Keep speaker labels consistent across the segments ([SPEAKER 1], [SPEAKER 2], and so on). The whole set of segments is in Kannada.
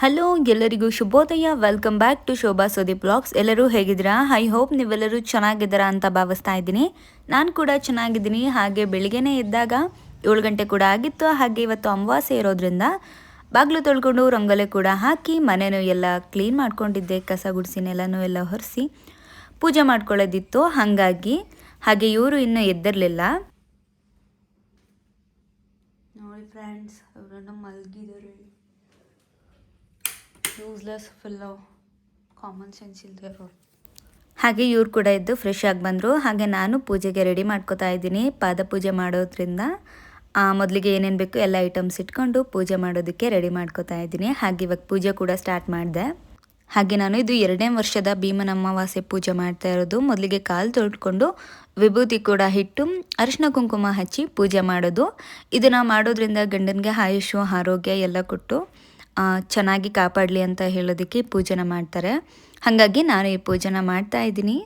[SPEAKER 1] ಹಲೋ ಎಲ್ಲರಿಗೂ ಶುಭೋದಯ. Welcome back to Shobha Sodi blogs ಎಲ್ಲರೂ ಹೇಗಿದ್ದೀರಾ? ಐ ಹೋಪ್ ನೀವೆಲ್ಲರೂ ಚೆನ್ನಾಗಿದ್ದೀರಾ ಅಂತ ಭಾವಿಸ್ತಾ ಇದ್ದೀನಿ. ನಾನು ಕೂಡ ಚೆನ್ನಾಗಿದ್ದೀನಿ. ಹಾಗೆ ಬೆಳಿಗ್ಗೆನೇ ಇದ್ದಾಗ ಏಳು ಗಂಟೆ ಕೂಡ ಆಗಿತ್ತು. ಹಾಗೆ ಇವತ್ತು ಅಮಾವಾಸ್ಯೆ ಇರೋದ್ರಿಂದ ಬಾಗಿಲು ತೊಳ್ಕೊಂಡು ರಂಗೋಲೆ ಕೂಡ ಹಾಕಿ ಮನೆಯೂ ಎಲ್ಲ ಕ್ಲೀನ್ ಮಾಡ್ಕೊಂಡಿದ್ದೆ. ಕಸ ಗುಡಿಸಿನೆಲ್ಲನೂ ಎಲ್ಲ ಹೊರಿಸಿ ಪೂಜೆ ಮಾಡ್ಕೊಳ್ಳೋದಿತ್ತು. ಹಾಗಾಗಿ ಹಾಗೆ ಇವರು ಇನ್ನೂ ಎದ್ದಿರಲಿಲ್ಲ. ನೋಡಿ ಫ್ರೆಂಡ್ಸ್ ಮಲಗಿದ್ದಾರೆ. ಯೂಸ್ಲೆಸ್ ಫುಲ್ಲು ಕಾಮನ್ ಸೆನ್ಸ್ ಇಲ್ಲದೆ ಹಾಗೆ ಇವ್ರು ಕೂಡ ಇದ್ದು ಫ್ರೆಶ್ ಆಗಿ ಬಂದರು. ಹಾಗೆ ನಾನು ಪೂಜೆಗೆ ರೆಡಿ ಮಾಡ್ಕೋತಾ ಇದ್ದೀನಿ. ಪಾದ ಪೂಜೆ ಮಾಡೋದ್ರಿಂದ ಮೊದಲಿಗೆ ಏನೇನು ಬೇಕು ಎಲ್ಲ ಐಟಮ್ಸ್ ಇಟ್ಕೊಂಡು ಪೂಜೆ ಮಾಡೋದಕ್ಕೆ ರೆಡಿ ಮಾಡ್ಕೋತಾ ಇದ್ದೀನಿ. ಹಾಗೆ ಇವಾಗ ಪೂಜೆ ಕೂಡ ಸ್ಟಾರ್ಟ್ ಮಾಡಿದೆ. ಹಾಗೆ ನಾನು ಇದು ಎರಡನೇ ವರ್ಷದ ಭೀಮನ ಅಮಾವಾಸ್ಯೆ ಪೂಜೆ ಮಾಡ್ತಾ ಇರೋದು. ಮೊದಲಿಗೆ ಕಾಲು ತೊಳ್ಕೊಂಡು ವಿಭೂತಿ ಕೂಡ ಹಿಟ್ಟು ಅರಿಶಿನ ಕುಂಕುಮ ಹಚ್ಚಿ ಪೂಜೆ ಮಾಡೋದು. ಇದನ್ನು ಮಾಡೋದ್ರಿಂದ ಗಂಡನಿಗೆ ಆಯುಷು, ಆರೋಗ್ಯ ಎಲ್ಲ ಕೊಟ್ಟು ಚೆನ್ನಾಗಿ ಕಾಪಾಡಲಿ ಅಂತ ಹೇಳೋದಕ್ಕೆ ಪೂಜೆನ ಮಾಡ್ತಾರೆ. ಹಾಗಾಗಿ ನಾನು ಈ ಪೂಜೆನ ಮಾಡ್ತಾ ಇದ್ದೀನಿ.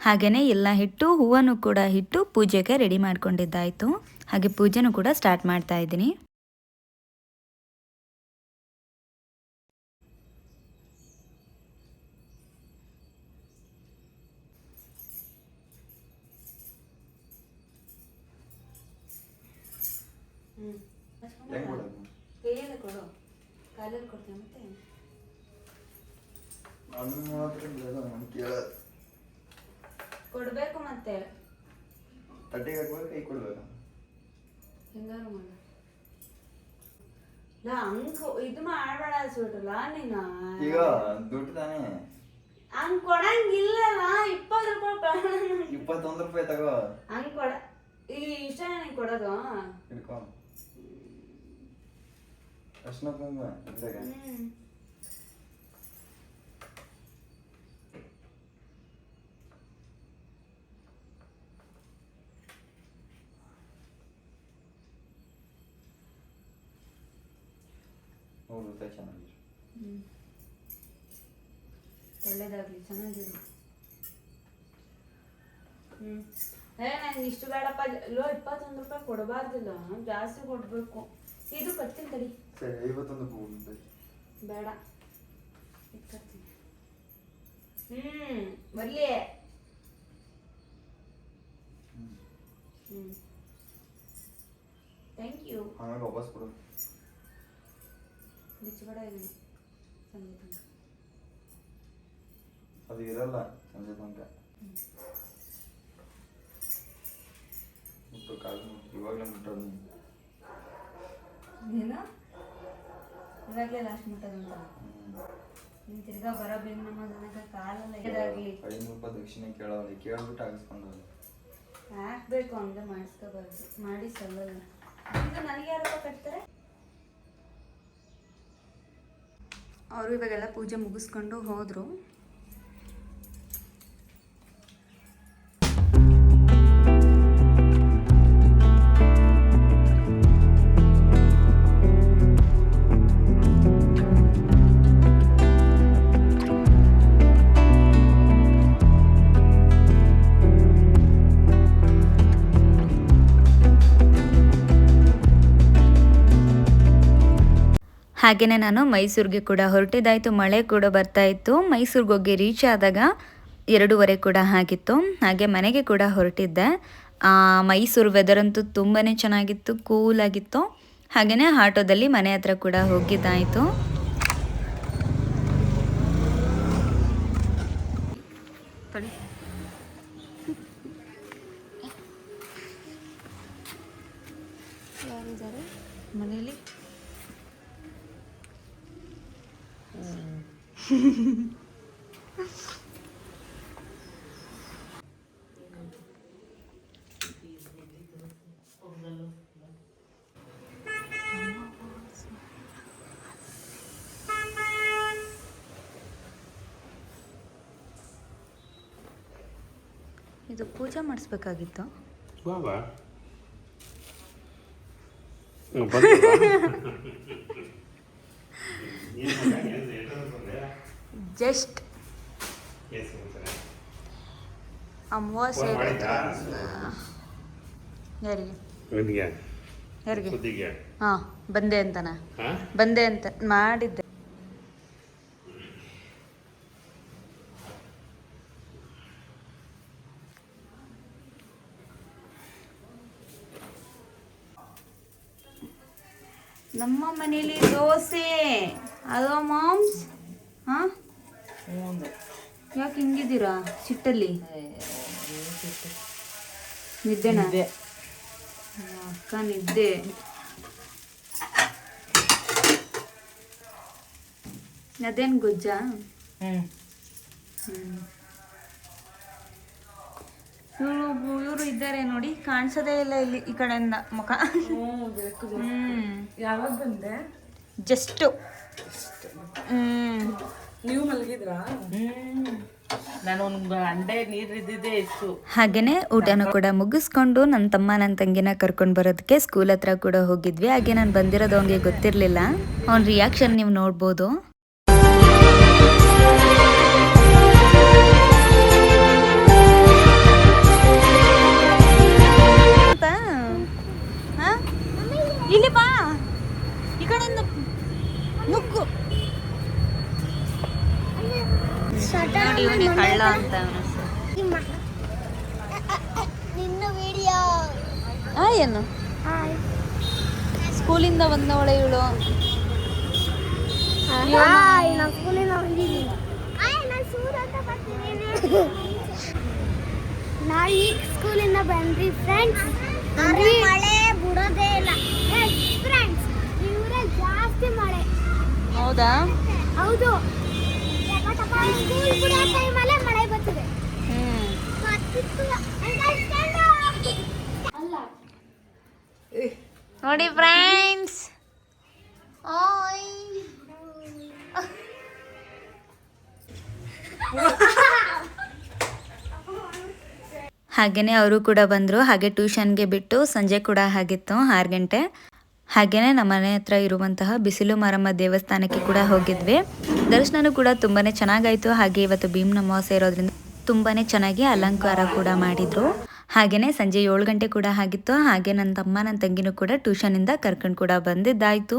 [SPEAKER 1] ಹಾಗೆಯೇ ಎಲ್ಲ ಹಿಟ್ಟು ಹೂವನ್ನು ಕೂಡ ಹಿಟ್ಟು ಪೂಜೆಗೆ ರೆಡಿ ಮಾಡ್ಕೊಂಡಿದ್ದಾಯಿತು. ಹಾಗೆ ಪೂಜೆನೂ ಕೂಡ ಸ್ಟಾರ್ಟ್ ಮಾಡ್ತಾ ಇದ್ದೀನಿ. ಕೊಡು. ಕಾಲಲ್ಲಿ ಕೊಡ್ತೀನಿ ಮತ್ತೆ?
[SPEAKER 2] ನನ್ನ ಮಾತ್ರ ಬೇಡ ನಾನು
[SPEAKER 1] ಕೊಡಬೇಕು ಮತ್ತೆ.
[SPEAKER 2] ತಟ್ಟೆಗೆ ಹಾಕ್ಬೇಕು ಕೈ ಕೊಡ್ಬೇಕು.
[SPEAKER 1] ಹೆಂಗಾರು ಮಾಡ. ಲಾ ಇದು ಮಾಡಬೇಡ ಸುಟ್ರಲ್ಲ ನೀನ?
[SPEAKER 2] ಈಗ ದುಡ್ಡು ತಾನೇ.
[SPEAKER 1] ಹಂಗ್ ಕೊಡಂಗಿಲ್ಲಲ್ಲ ಇಪ್ಪತ್ತು ರೂಪಾಯಿ ಬೇಡ
[SPEAKER 2] ಇಪ್ಪತ್ತೊಂದು ರೂಪಾಯಿ ತಗೋ.
[SPEAKER 1] ಹಂಗ್ ಕೊಡ ಈ ಇಷ್ಟ ನನಗೆ ಕೊಡೋದು?
[SPEAKER 2] ಹಿಡ್ಕೊ. ಅರ್ಶಿನ ಕುಂಕುಮ ಇದ್ರಾಗ
[SPEAKER 1] ಹ್ಮ್
[SPEAKER 2] ನೂರು ರೂಪಾಯಿ ಚೆನ್ನಾಗಿದೆ
[SPEAKER 1] ಹ್ಮ್. ಒಳ್ಳೇದಾಗ್ಲಿ ಚೆನ್ನಾಗಿರು ಹ್ಮ್ ಏ ನಂಗೆ ಇಷ್ಟು ಬೇಡಪ್ಪ. ಲೋ ಇಪ್ಪತ್ತೊಂದು ರೂಪಾಯಿ ಕೊಡಬಾರ್ದಿಲ್ಲ ಜಾಸ್ತಿ ಕೊಡ್ಬೇಕು. ಇದು ಕಟ್ತೀನಿ ತಡಿ.
[SPEAKER 2] ಸರಿ ಐವತ್ತೊಂದು ರೂಪಾಯಿ
[SPEAKER 1] ಬೇಡ. ಕಟ್ತೀನಿ ಹ್ಮ್ ಬರ್ಲಿ. ಹ್ಮ್. ಥ್ಯಾಂಕ್ ಯು
[SPEAKER 2] ಆಮೇಲೆ ವಾಪಸ್ ಕೊಡು.
[SPEAKER 1] ಬಿಚ್ಚಬೇಡ ಇದನ್ನು ಸಂಜೆ ತನಕ.
[SPEAKER 2] ಅದು ಇರಲ್ಲ ಸಂಜೆ ತನಕ. ಮುಟ್ಟು ಕಾಲು ಇವಾಗಲೇ ಮುಟ್ಟೋದು. ನೀನು.
[SPEAKER 1] ನೀನು ಇವಾಗಲೇ ಲಾಸ್ಟ್ ಮುಟ್ಟದಂತ. ನೀನು ತಿರ್ಗಾ ಬರಬೇಕು ನಮ್ಮ ನನಗೆ ಕಾಲೆಲ್ಲ ಇದಾಗಲಿ
[SPEAKER 2] ಐನೂರು ರೂಪಾಯಿ ದಕ್ಷಿಣೆ ಕೇಳೋಲ್ಲ ಕೇಳ್ಬಿಟ್ಟು ಹಾಕಿಸ್ಕೊಂಡು
[SPEAKER 1] ಹಾಕ್ಬೇಕು ಹಂಗೆ ಮಾಡಿಸ್ಕೋಬಾರ್ದು. ಮಾಡಿ ಸಲ್ಲಲ್ಲ. ಇದು ನನಗೆ ಯಾರಪ್ಪ ಕಟ್ತಾರೆ ಅವರು ಇವಾಗೆಲ್ಲ ಪೂಜೆ ಮುಗಿಸ್ಕೊಂಡು ಹೋದರು. ಹಾಗೆಯೇ ನಾನು ಮೈಸೂರಿಗೆ ಕೂಡ ಹೊರಟಿದ್ದಾಯಿತು, ಮಳೆ ಕೂಡ ಬರ್ತಾ ಇತ್ತು ಮೈಸೂರಿಗೆ ಹೋಗಿ ರೀಚ್ ಆದಾಗ ಎರಡೂವರೆ ಕೂಡ ಆಗಿತ್ತು. ಹಾಗೆ ಮನೆಗೆ ಕೂಡ ಹೊರಟಿದ್ದೆ. ಮೈಸೂರು ವೆದರ್ ಅಂತೂ ತುಂಬಾ ಚೆನ್ನಾಗಿತ್ತು ಕೂಲ್ ಆಗಿತ್ತು. ಹಾಗೆಯೇ ಆಟೋದಲ್ಲಿ ಮನೆ ಹತ್ರ ಕೂಡ ಹೋಗಿದ್ದಾಯಿತು. ಇದು ಪೂಜೆ ಮಾಡಿಸ್ಬೇಕಾಗಿತ್ತು.
[SPEAKER 3] ಬಾಬಾ
[SPEAKER 1] ಜಸ್ಟ್. ಅಮಾವಾಸ್ಯೆ? ಯಾರಿಗೆ? ಯಾರಿಗೆ? ಹಾಂ ಬಂದೆ ಅಂತನ. ಬಂದೆ ಅಂತ ಮಾಡಿದ್ದೆ
[SPEAKER 4] ನಮ್ಮ ಮನೇಲಿ ದೋಸೆ. ಅಲ್ವಾ ಮಾಮ್ಸ್ ಹಾ? ಯಾಕೆ ಹಿಂಗಿದ್ದೀರಾ ಸಿಟ್ಟಲ್ಲಿ? ನಿದ್ದೆನಾ? ಅಕ್ಕ ನಿದ್ದೆ. ಅದೇನು ಗೊಜ್ಜಾ?
[SPEAKER 5] ಹ್ಮ್.
[SPEAKER 4] ಇವರು ಇವರು ಇದ್ದಾರೆ ನೋಡಿ ಕಾಣಿಸೋದೇ ಇಲ್ಲ ಇಲ್ಲಿ ಈ ಕಡೆಯಿಂದ ಮುಖ. ಹ್ಮ್.
[SPEAKER 5] ಯಾವಾಗ ಬಂದೆ?
[SPEAKER 4] ಜಸ್ಟ್ ಹ್ಮ್.
[SPEAKER 5] ನೀವು ಮಲಗಿದ್ರಾ? ನಾನು ಒಂದು ಅಂಡೆ ನೀರು ಇದ್ದಿದ್ದೆ ಇತ್ತು.
[SPEAKER 4] ಹಾಗೇನೆ ಊಟನೂ ಕೂಡ ಮುಗಿಸ್ಕೊಂಡು ನನ್ನ ತಮ್ಮ ನನ್ನ ತಂಗಿನ ಕರ್ಕೊಂಡು ಬರೋದಕ್ಕೆ ಸ್ಕೂಲ್ ಹತ್ರ ಕೂಡ ಹೋಗಿದ್ವಿ. ಹಾಗೆ ನಾನು ಬಂದಿರೋದು ಅವನಿಗೆ ಗೊತ್ತಿರಲಿಲ್ಲ. ಅವ್ನ ರಿಯಾಕ್ಷನ್ ನೀವು ನೋಡ್ಬೋದು. ಕಳ್ಳ ಅಂತ ಅವನ
[SPEAKER 6] ನಿನ್ನ ವಿಡಿಯೋ
[SPEAKER 4] ಆ ಏನು? ಸ್ಕೂಲಿಂದ ಬಂದವಳೆ ಇವಳು.
[SPEAKER 6] ನಾವು ಈಗ ಸ್ಕೂಲಿಂದ ಬಂದ್ರಿ ಫ್ರೆಂಡ್ಸ್ ಮಳೆ ಬಿಡೋದೇ ಇಲ್ಲ. ಫ್ರೆಂಡ್ಸ್ ಇವರೇ ಜಾಸ್ತಿ ಮಳೆ.
[SPEAKER 4] ಹೌದಾ?
[SPEAKER 6] ಹೌದು. ಸ್ಕೂಲ್ ಬಿಡೋ ಮಳೆ ಬರ್ತದೆ
[SPEAKER 4] ಹ್ಮ್
[SPEAKER 6] ಅಲ್ಲ
[SPEAKER 4] ನೋಡಿ ಅವರು ಕೂಡ ಬಂದರು. ಹಾಗೆ ಟ್ಯೂಷನ್ಗೆ ಬಿಟ್ಟು ಸಂಜೆ ಕೂಡ ಆಗಿತ್ತು, ಆರು ಗಂಟೆ. ಹಾಗೇನೆ ನಮ್ಮ ಮನೆ ಹತ್ರ ಇರುವಂತಹ ಬಿಸಿಲು ಮಾರಮ್ಮ ದೇವಸ್ಥಾನಕ್ಕೆ ಕೂಡ ಹೋಗಿದ್ವಿ. ದರ್ಶನ ಕೂಡ ತುಂಬಾ ಚೆನ್ನಾಗಾಯ್ತು. ಹಾಗೆ ಇವತ್ತು ಭೀಮ್ ಅಮಾವಾಸ್ಯೆ ಇರೋದ್ರಿಂದ ತುಂಬಾ ಚೆನ್ನಾಗಿ ಅಲಂಕಾರ ಕೂಡ ಮಾಡಿದ್ರು. ಹಾಗೇನೆ ಸಂಜೆ ಏಳು ಗಂಟೆ ಕೂಡ ಆಗಿತ್ತು. ಹಾಗೆ ನನ್ನ ತಮ್ಮ ನನ್ನ ತಂಗಿನೂ ಕೂಡ ಟ್ಯೂಷನಿಂದ ಕರ್ಕೊಂಡು ಕೂಡ ಬಂದಿದ್ದಾಯಿತು.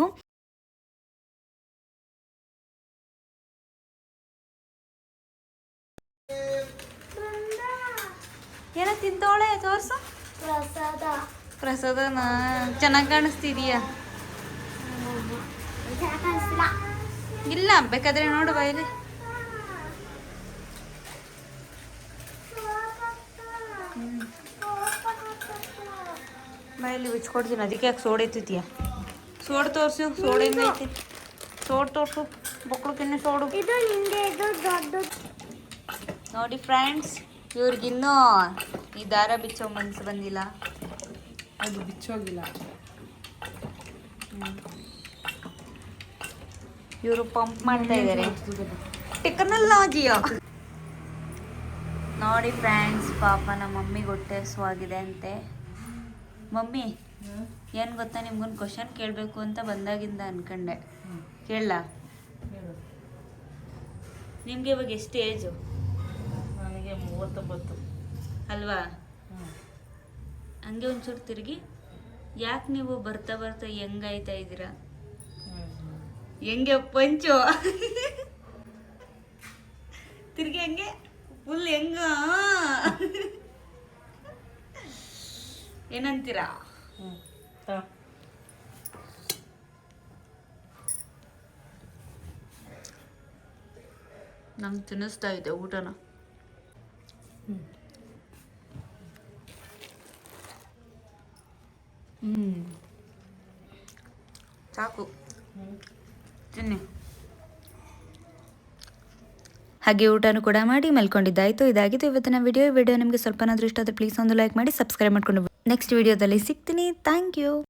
[SPEAKER 4] ಏನೋ ತಿಂತೋಳೆ ತೋರ್ಸು.
[SPEAKER 6] ಪ್ರಸಾದ.
[SPEAKER 4] ಪ್ರಸಾದನ? ಚೆನ್ನಾಗಿ ಕಾಣಿಸ್ತಿದೀಯಾ? ಇಲ್ಲ ಬೇಕಾದ್ರೆ ನೋಡು ಬಾಯಲ್ಲಿ ಬಾಯಲ್ಲಿ ಬಿಚ್ಕೊಡ್ತೀನಿ. ಅದಕ್ಕೆ ಯಾಕೆ ಸೋಡೆ ಸೋಡ್ ಸೋಡು ತೋರಿಸು ಸೋಡೆ ಹೆಂಗೈತಿ ಸೋಡ್ ತೋರಿಸು ತಿನ್ನ ಸೋಡು.
[SPEAKER 6] ಇದು ನಿಂದೆ ದೊಡ್ಡ
[SPEAKER 4] ನೋಡಿ ಫ್ರೆಂಡ್ಸ್ ಇವ್ರಿಗಿನ್ನೂ ಈ ದಾರ ಬಿಚ್ಚೋ ಮನ್ಸು ಬಂದಿಲ್ಲ.
[SPEAKER 5] ಅದು ಬಿಚ್ಚೋಗಿಲ್ಲ.
[SPEAKER 4] ಇವರು ಪಂಪ್ ಮಾಡ್ತಾ ಇದ್ದಾರೆ ಟೆಕ್ನಾಲಜಿಯೋ ನೋಡಿ ಫ್ರೆಂಡ್ಸ್ ಪಾಪ ನಮ್ಮ ಮಮ್ಮಿಗೆ ಹೊಟ್ಟೆ ಹಸುವಾಗಿದೆ ಅಂತೆ. ಮಮ್ಮಿ ಏನು ಗೊತ್ತಾ ನಿಮ್ಗೊಂದು ಕ್ವಶನ್ ಕೇಳಬೇಕು ಅಂತ ಬಂದಾಗಿಂದ ಅನ್ಕೊಂಡೆ. ಕೇಳಲ್ಲ ನಿಮಗೆ ಇವಾಗ ಎಷ್ಟು ಏಜು
[SPEAKER 5] ನನಗೆ ಮೂವತ್ತೊಂಬತ್ತು.
[SPEAKER 4] ಅಲ್ವಾ? ಹಂಗೆ ಒಂಚೂರು ತಿರುಗಿ ಯಾಕೆ ನೀವು ಬರ್ತಾ ಬರ್ತಾ ಹೆಂಗಾಯ್ತಾ ಇದ್ದೀರಾ? ಹೆಂಗೆ ಪಂಚು? ತಿರುಗಿ ಹೆಂಗೆ ಫುಲ್ ಹೆಂಗ? ಏನಂತೀರಾ. ನಂಗೆ ತಿನ್ನಿಸ್ತಾ ಇದೆ ಊಟನ. ಹ್ಮ್. ಸಾಕು. ತಿನ್ನಿ. ಹಾಗೆ ಊಟನೂ ಕೂಡ ಮಾಡಿ ಮಲ್ಕೊಂಡಿದ್ದಾಯಿತು. ಇದಾಗಿತ್ತು ಇವತ್ತಿನ ವಿಡಿಯೋ. ವಿಡಿಯೋ ನಿಮಗೆ ಸ್ವಲ್ಪನಾದರೂ ಇಷ್ಟ ಆದರೆ ಪ್ಲೀಸ್ ಒಂದು ಲೈಕ್ ಮಾಡಿ ಸಬ್ಸ್ಕ್ರೈಬ್ ಮಾಡ್ಕೊಂಡು ನೆಕ್ಸ್ಟ್ ವಿಡಿಯೋದಲ್ಲಿ ಸಿಗ್ತೀನಿ. Thank you